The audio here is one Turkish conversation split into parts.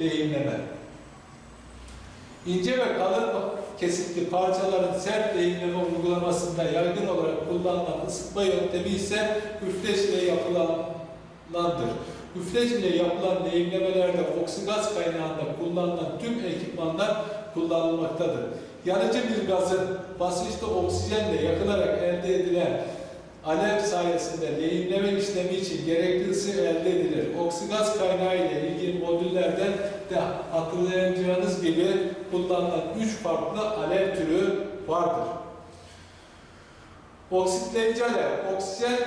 lehimleme. İnce ve kalın kesitli parçaların sert lehimleme uygulamasında yaygın olarak kullanılan ısıtma yöntemi ise üfleç ile yapılandır. Üfleç ile yapılan lehimlemelerde oksigaz kaynağında kullanılan tüm ekipmanlar kullanılmaktadır. Yanıcı bir gazın basınçlı oksijenle yakılarak elde edilen alev sayesinde lehimleme işlemi için gerekli ısı elde edilir. Oksigaz kaynağı ile ilgili modüllerde de hatırlayacağınız gibi kullanılan üç farklı alev türü vardır. Oksitleyici alev, oksijen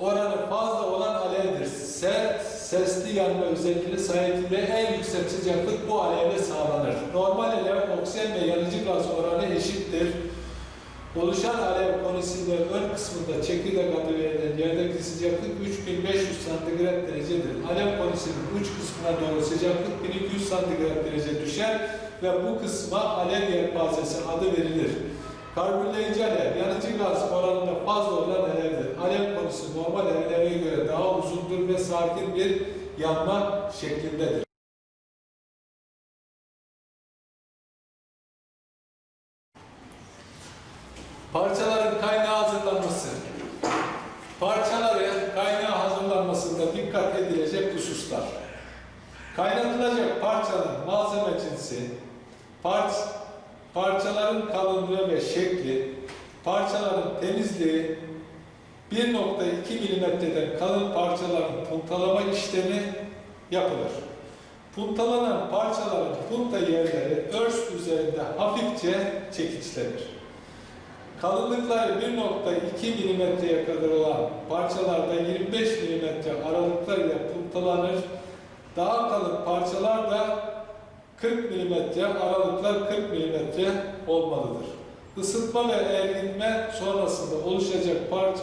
oranı fazla olan alevdir. Sert, sesli yanma özelliğine sahip ve en yüksek sıcaklık bu alevle sağlanır. Normal alev, oksijen ve yanıcı gaz oranı eşittir. Oluşan alev konisinde ön kısmında çekirdek adı verilen yerdeki sıcaklık 3500 santigrat derecedir. Alev konisinin uç kısmına doğru sıcaklık 1200 santigrat derece düşer ve bu kısma alev yelpazesi adı verilir. Karbürleyici alev, yanıcı gaz oranında fazla olan alevdir. Alev konusu normal alevlere göre daha uzundur ve sakin bir yanma şeklindedir. Parçaların kaynağı hazırlanması. Parçaların kaynağı hazırlanmasında dikkat edilecek hususlar. Kaynatılacak parçanın malzeme cinsi, parç, parçaların kalınlığı ve şekli, parçaların temizliği, 1.2 milimetreden kalın parçaların puntalama işlemi yapılır. Puntalanan parçaların punta yerleri örs üzerinde hafifçe çekiçlenir. Kalınlıkları 1.2 milimetreye kadar olan parçalarda 25 milimetre aralıklar ile puntalanır. Daha kalın parçalar da 40 milimetre aralıklar 40 milimetre olmalıdır. Isıtma ve erginme sonrasında oluşacak parça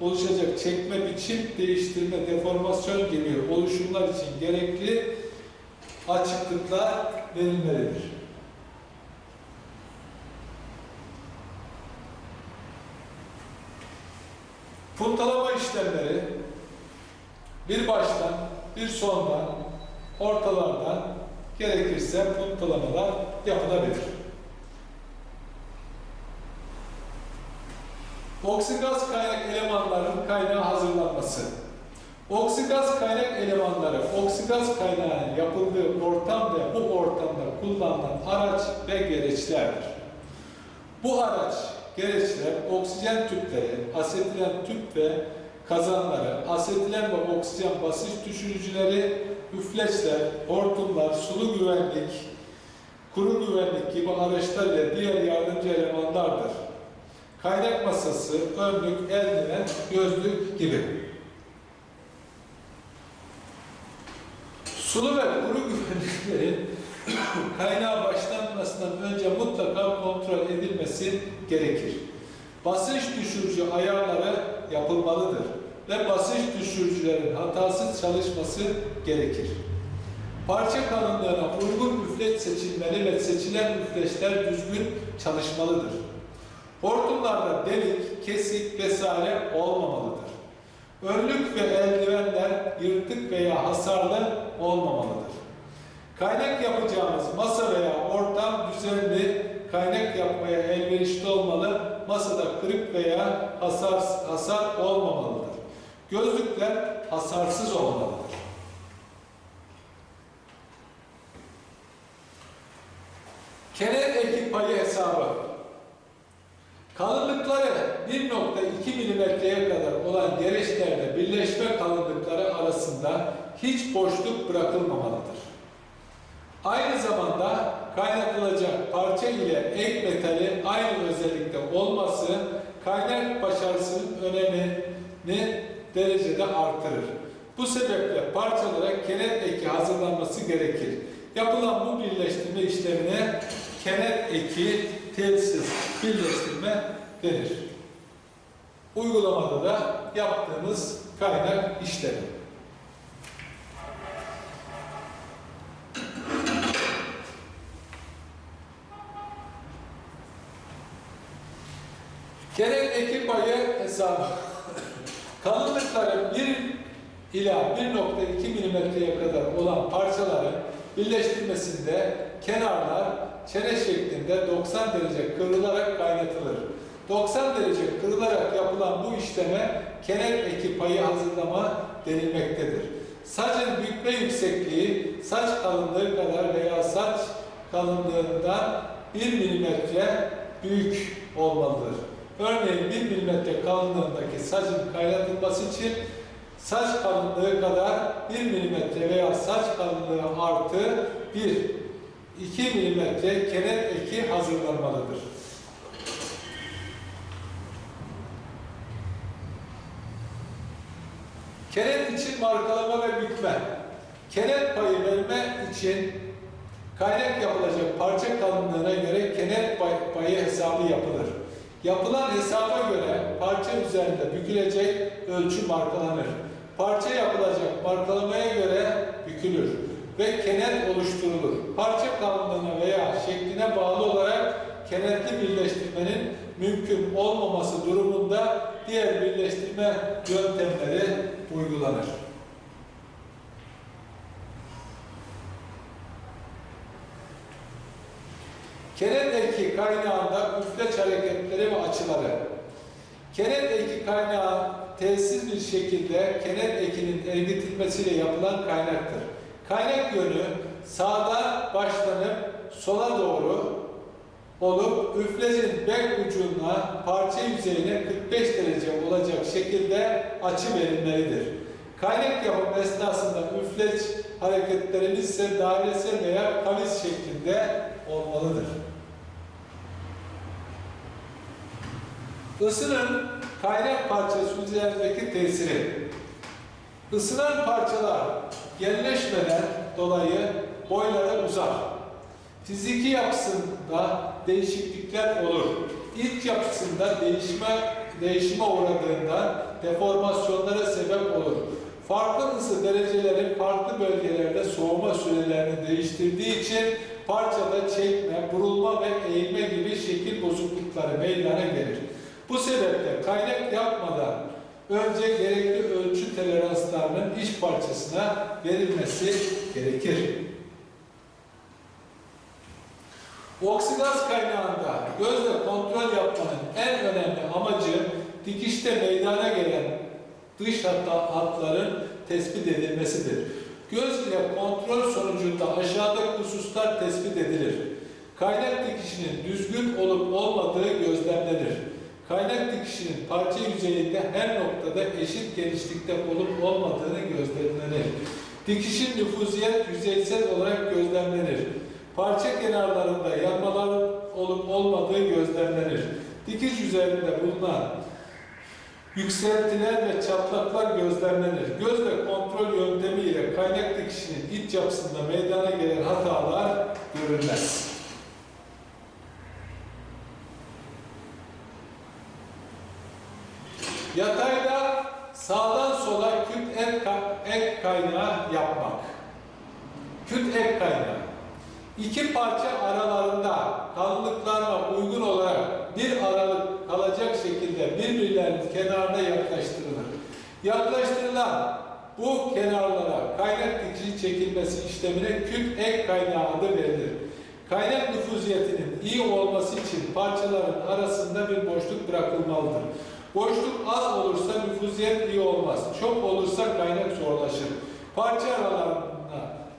oluşacak çekme, biçim, değiştirme, deformasyon gibi oluşumlar için gerekli açıklıklar verilmelidir. Puntalama işlemleri bir baştan, bir sondan, ortalardan gerekirse puntalamalar yapılabilir. Oksigaz kaynak elemanların kaynağı hazırlanması. Oksigaz kaynak elemanları, oksigaz kaynağının yapıldığı ortam ve bu ortamda kullanılan araç ve gereçlerdir. Bu araç, gereçler, oksijen tüpleri, asetilen tüp ve kazanları, asetilen ve oksijen basınç düşürücüleri, üfleçler, hortumlar, sulu güvenlik, kuru güvenlik gibi araçlar ile diğer yardımcı elemanlardır. Kaynak masası, önlük, eldiven, gözlük gibi. Sulu ve kuru güvenliklerin kaynağa başlanmasından önce mutlaka kontrol edilmesi gerekir. Basınç düşürücü ayarları yapılmalıdır ve basınç düşürücülerin hatasız çalışması gerekir. Parça kalınlığına uygun üfleç seçilmeli ve seçilen üfleçler düzgün çalışmalıdır. Hortumlarda delik, kesik vesaire olmamalıdır. Önlük ve eldivenler yırtık veya hasarlı olmamalıdır. Kaynak yapacağımız masa veya ortam düzenli kaynak yapmaya elverişli olmalı, masada kırık veya hasar, hasar olmamalıdır. Gözlükler hasarsız olmalıdır. Kenet ekip payı hesabı. Kalınlıkları 1.2 milimetreye kadar olan gereçlerde birleşme kalınlıkları arasında hiç boşluk bırakılmamalıdır. Aynı zamanda kaynatılacak parça ile ek metali aynı özellikte olması kaynak başarısının önemini derecede artırır. Bu sebeple parçalara kenet eki hazırlanması gerekir. Yapılan bu birleştirme işlemine kenet eki telsiz birleştirme denir. Uygulamada da yaptığımız kaynak işlemi. Gerek ekip payı hesabı. Kalınlıkları 1 ila 1.2 milimetreye kadar olan parçaları Birleştirmesinde kenarlar çene şeklinde 90 derece kıvrılarak kaynatılır. 90 derece kırılarak yapılan bu işleme kenet eki payı hazırlama denilmektedir. Saçın bükme yüksekliği saç kalınlığı kadar veya saç kalınlığından 1 milimetre büyük olmalıdır. Örneğin 1 milimetre kalınlığındaki saçın kaynatılması için saç kalınlığı kadar 1 milimetre veya saç kalınlığı artı 1 2 milimetre kenet eki hazırlanmalıdır. Kenet için markalama ve bükme. Kenet payı verme için kaynak yapılacak parça kalınlığına göre kenet pay- payı hesabı yapılır. Yapılan hesaba göre parça üzerinde bükülecek ölçü markalanır. Parça yapılacak markalamaya göre bükülür ve kenet oluşturulur. Parça kalınlığına veya şekline bağlı olarak kenetli birleştirmenin mümkün olmaması durumunda diğer birleştirme yöntemleri uygulanır. Kenet kaynağında üfleç hareketleri ve açıları. Kenet eki kaynağı telsiz bir şekilde kenet ekinin ergitilmesiyle yapılan kaynaktır. Kaynak yönü sağdan başlanıp sola doğru olup üflecin bek ucuna parça yüzeyine 45 derece olacak şekilde açı verilmelidir. Kaynak yapım esnasında üfleç hareketlerimiz ise dairesel veya kavis şeklinde olmalıdır. Isının kaynak parçası üzerindeki tesiri. Isınan parçalar genleşmeden dolayı boyları uzar. Fiziki yapısında değişiklikler olur. İlk yapısında değişme değişime uğradığından deformasyonlara sebep olur. Farklı ısı dereceleri farklı bölgelerde soğuma sürelerini değiştirdiği için parçada çekme, burulma ve eğilme gibi şekil bozuklukları meydana gelir. Bu sebeple kaynak yapmadan önce gerekli ölçü toleranslarının iç parçasına verilmesi gerekir. Oksidaz kaynağında gözle kontrol yapmanın en önemli amacı dikişte meydana gelen dış hatta hatların tespit edilmesidir. Göz ile kontrol sonucunda aşağıdaki hususlar tespit edilir. Kaynak dikişinin düzgün olup olmadığı gözlemlenir. Kaynak dikişinin parça yüzeyinde her noktada eşit genişlikte olup olmadığını gözlemlenir. Dikişin nüfuziyet yüzeysel olarak gözlemlenir. Parça kenarlarında yanmalar olup olmadığı gözlemlenir. Dikiş üzerinde bulunan yükseltiler ve çatlaklar gözlemlenir. Gözle kontrol yöntemiyle kaynak dikişinin iç yapısında meydana gelen hatalar görülmez. Sağdan sola küt ek, ek kaynağı yapmak. Küt ek kaynağı. İki parça aralarında kalınlıklarına uygun olarak bir aralık kalacak şekilde birbirlerinin kenarına yaklaştırılır. Yaklaştırılan bu kenarlara kaynak dikişi çekilmesi işlemine küt ek kaynağı adı verilir. Kaynak nüfuziyetinin iyi olması için parçaların arasında bir boşluk bırakılmalıdır. Boşluk az olursa nüfuziyet iyi olmaz. Çok olursa kaynak zorlaşır. Parça aralarına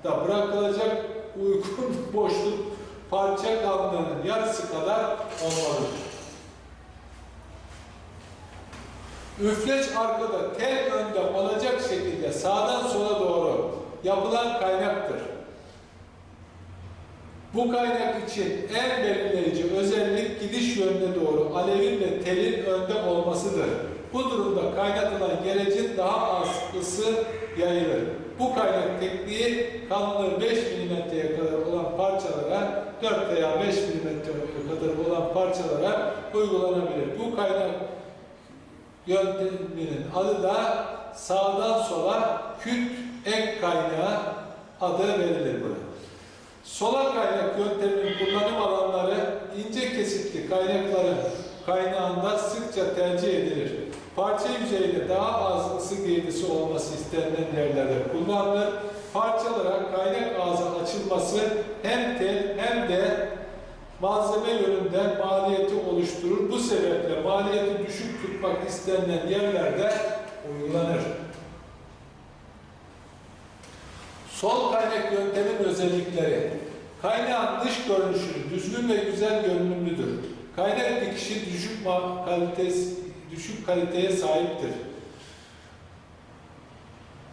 da bırakılacak uygun boşluk parça kalınlığının yarısı kadar olmalıdır. Üfleç arkada, tel önde olacak şekilde sağdan sola doğru yapılan kaynaktır. Bu kaynak için en belirleyici özellik gidiş yönüne doğru alevin ve telin önde olmasıdır. Bu durumda kaynatılan gerecin daha az ısı yayılır. Bu kaynak tekniği kalınlığı 5 milimetreye kadar olan parçalara 4 veya 5 milimetreye kadar olan parçalara uygulanabilir. Bu kaynak yönteminin adı da sağdan sola küt ek kaynağı adı verilir buna. Sola kaynak yönteminin kullanım alanları ince kesitli kaynakların kaynağında sıkça tercih edilir. Parça yüzeyinde daha az ısı girdisi olması istenilen yerlerde kullanılır. parçalara kaynak ağzı açılması hem tel hem de malzeme yönünden maliyeti oluşturur. Bu sebeple maliyeti düşük tutmak istenilen yerlerde uygulanır. Sol kaynak yöntemin özellikleri. Kaynağın dış görünüşü düzgün ve güzel görünümlüdür. Kaynak dikişi düşük kalitesi, düşük kaliteye sahiptir.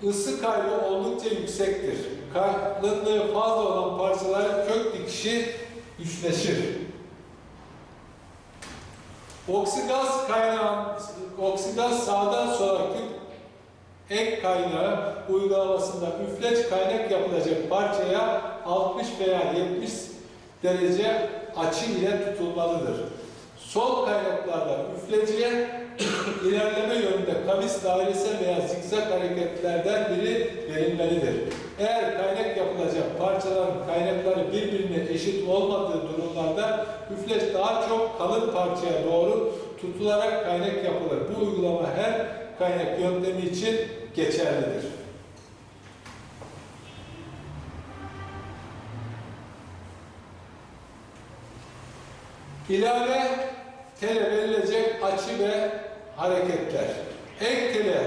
Isı kaybı oldukça yüksektir. Kalınlığı fazla olan parçaların kök dikişi güçleşir. Oksigaz kaynağı, oksigaz sağdan sola kök ek kaynağı uygulamasında üfleç kaynak yapılacak parçaya 60 veya 70 derece açı ile tutulmalıdır. Sol kaynaklarda üfleciye ilerleme yönünde kavis dairesel veya zikzak hareketlerden biri verilmelidir. Eğer kaynak yapılacak parçaların kaynakları birbirine eşit olmadığı durumlarda üfleç daha çok kalın parçaya doğru tutularak kaynak yapılır. Bu uygulama her kaynak yöntemi için geçerlidir. İlave tele verilecek açı ve hareketler. Ek tele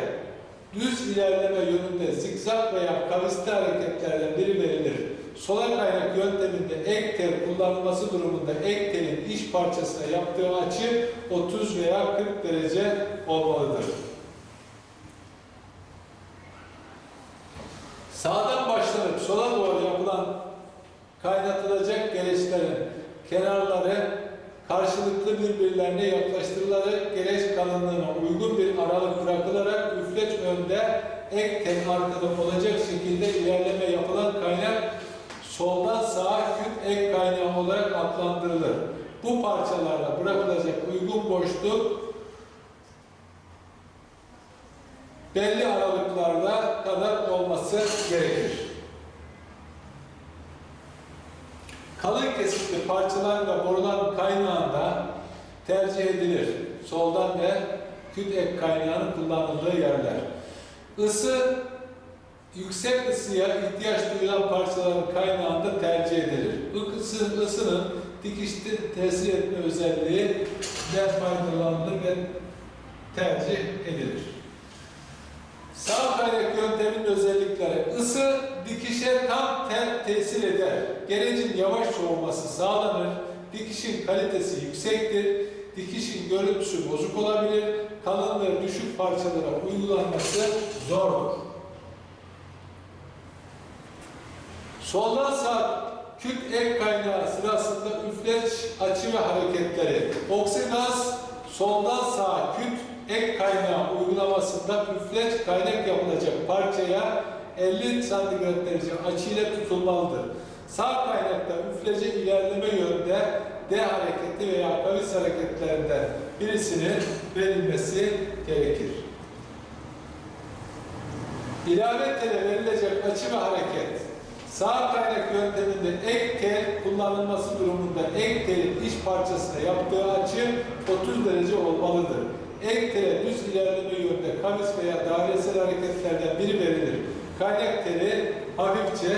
düz ilerleme yönünde zikzak veya kavisli hareketlerden biri verilir. Sola kaynak yönteminde ek tel kullanılması durumunda ek telin iç parçasına yaptığı açı 30 veya 40 derece olmalıdır. Sağdan başlanıp sola doğru yapılan kaynatılacak gereçlerin kenarları karşılıklı birbirlerine yaklaştırılarak gereç kalınlığına uygun bir aralık bırakılarak üfleç önde ek tel arkada olacak şekilde ilerleme yapılan kaynak soldan sağa küt ek kaynağı olarak adlandırılır. Bu parçalarla bırakılacak uygun boşluk belli aralıklarda kadar olması gerekir. Kalın kesikli parçalarla boruların kaynağında tercih edilir. Soldan ve küt ek kaynağının kullanıldığı yerler. Isı, yüksek ısıya ihtiyaç duyulan parçaların kaynağında tercih edilir. Isı, ısının dikişte tesir etme özelliği de faydalanılır ve tercih edilir. Sağ kaynak yöntemin özellikleri ısı dikişe tam te tesir eder. Gerecin yavaş soğuması sağlanır. Dikişin kalitesi yüksektir. Dikişin görüntüsü bozuk olabilir. Kalınlığı düşük parçalara uygulanması zordur. Soldan sağ küt ek kaynağı sırasında üfleç açı ve hareketleri. Oksigaz soldan sağa küt ek kaynağı uygulamasında üfleç kaynak yapılacak parçaya 50 santigrat derece açıyla tutulmalıdır. Sağ kaynakta üflece ilerleme yönde D hareketi veya kavis hareketlerinden birisinin verilmesi gerekir. İlave tele verilecek açı ve hareket sağ kaynak yönteminde ek tel kullanılması durumunda ek telin iç parçasına yaptığı açı 30 derece olmalıdır. Ek düz ilerleme yönünde kavis veya dairesel hareketlerden biri verilir. Kaynak teli hafifçe